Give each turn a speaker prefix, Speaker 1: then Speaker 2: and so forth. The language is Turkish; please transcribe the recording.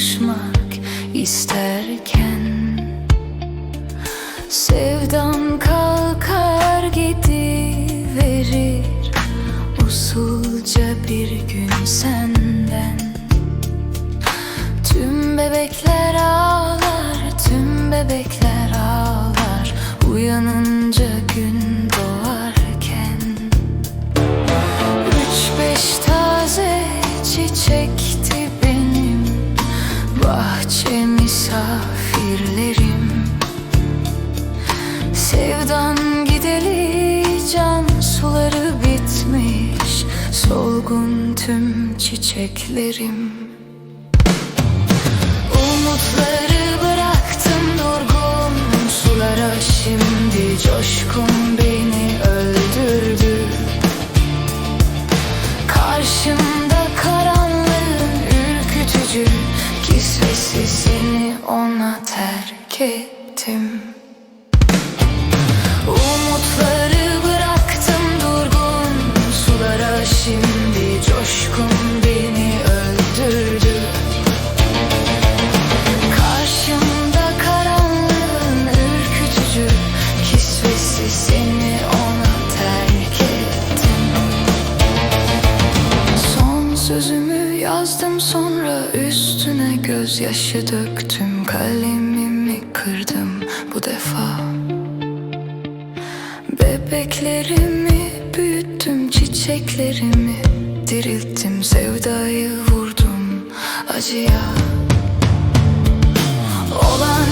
Speaker 1: Kavuşmak isterken Sevdan kalkar gidiverir. Usulca bir gün senden. Tüm bebekler ağlar, tüm bebekler ağlar. Uyanınca gün misafirlerim. Sevdan gideli can suları bitmiş Solgun tüm çiçeklerim yazdım sonra üstüne gözyaşı döktüm. Kalemimi kırdım bu defa. Bebeklerimi büyüttüm çiçeklerimi Dirilttim. Sevdayı vurdum acıya. Olan